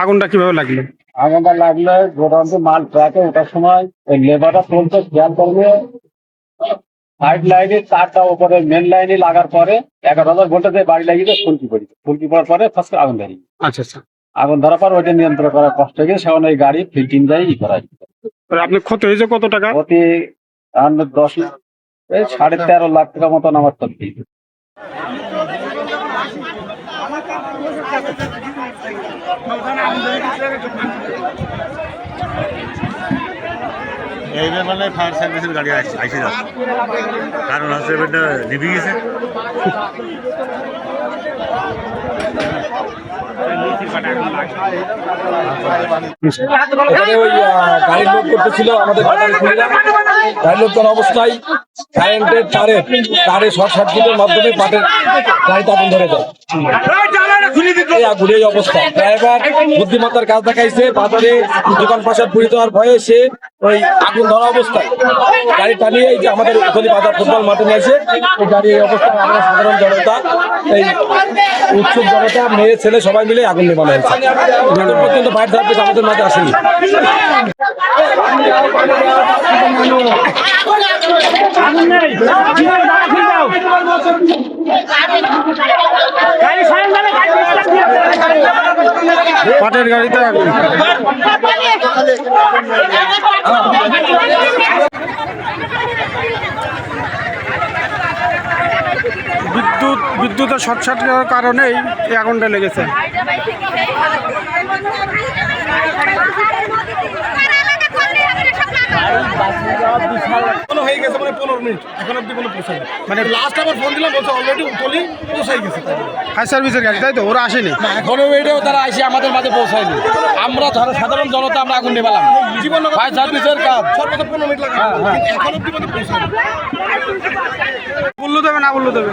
আগুনটা কীভাবে লাগল? আগুনটা লাগলে গোডাউন মাল ট্রাকে ওঠার সময় ওই লেবারটা চলতে খেয়াল করবে। সাইড লাইনে তারটা উপরে মেন লাইনে লাগার পরে এগারো হাজার ভোল্টেজে বাড়ি লাগিয়ে ফুলকি পড়ি ফুলকি পড়ার পরে ফার্স্ট আগুন ধরি। আচ্ছা আচ্ছা। আগুন ধরার পর ওইটা নিয়ন্ত্রণ করা কষ্ট হয়ে গেছে সেখানে ওই গাড়ি ফিল্টিং যাই ই করা আপনি ক্ষতি হয়েছে কত টাকা? প্রতি আন্দাজ দশ লাখ এই সাড়ে তেরো লাখ টাকা মতন আমার ক্ষতি। এইবার মানে ফায়ার সার্ভিসের গাড়ি আইসে আইসে যাচ্ছে কারণ হচ্ছে এবারটা নিভে গেছে। এখানে ওই আহ, গাড়ি লোড করতেছিল আমাদের বাজারে খুললাম গাড়ি লোড করা অবস্থায় কারেন্টের তারে তারে শর্ট সার্কিটের মাধ্যমে পাটের গাড়িতে আগুন ধরে যায় এই আগুন এই অবস্থা ড্রাইভার বুদ্ধিমত্তার কাজ দেখাইছে বাজারে দোকান পাশার পুড়ে দেওয়ার ভয়ে সে ওই আগুন ধরা অবস্থায় গাড়ি টানিয়ে এই যে আমাদের ওখানে বাজার ফুটবল মাঠে নিয়ে এসে এই গাড়ি এই অবস্থায় আমরা সাধারণ জনতা এই উৎসুক জনতা মেয়ে ছেলে সবাই মিলে আগুন নেবানো হয়েছে এখন পর্যন্ত ফায়ার সার্ভিস আমাদের মাঝে আসেনি পাটের গাড়িতে আগুন বিদ্যুৎ বিদ্যুতের শর্ট সার্কিটের কারণেই এই আগুনটা লেগেছে। গেছে মানে পৌঁছায় মানে লাস্ট আবার ফোন দিলাম, বলছে অলরেডি উতলি পৌঁছাই গেছে। তাই ফায়ার সার্ভিসের গাড়ি তাই তো? ওরা আসেনি। এখনও এটাও তারা এসে আমাদের মাঝে পৌঁছায়নি। আমরা ধরো সাধারণ জনতা আমরা আগুন নেবালাম জীবন ফায়ার সার্ভিসের কাজ। সর্বোচ্চ পনেরো মিনিট লাগে মানে পৌঁছায় বলল দেবে না বলল দেবে।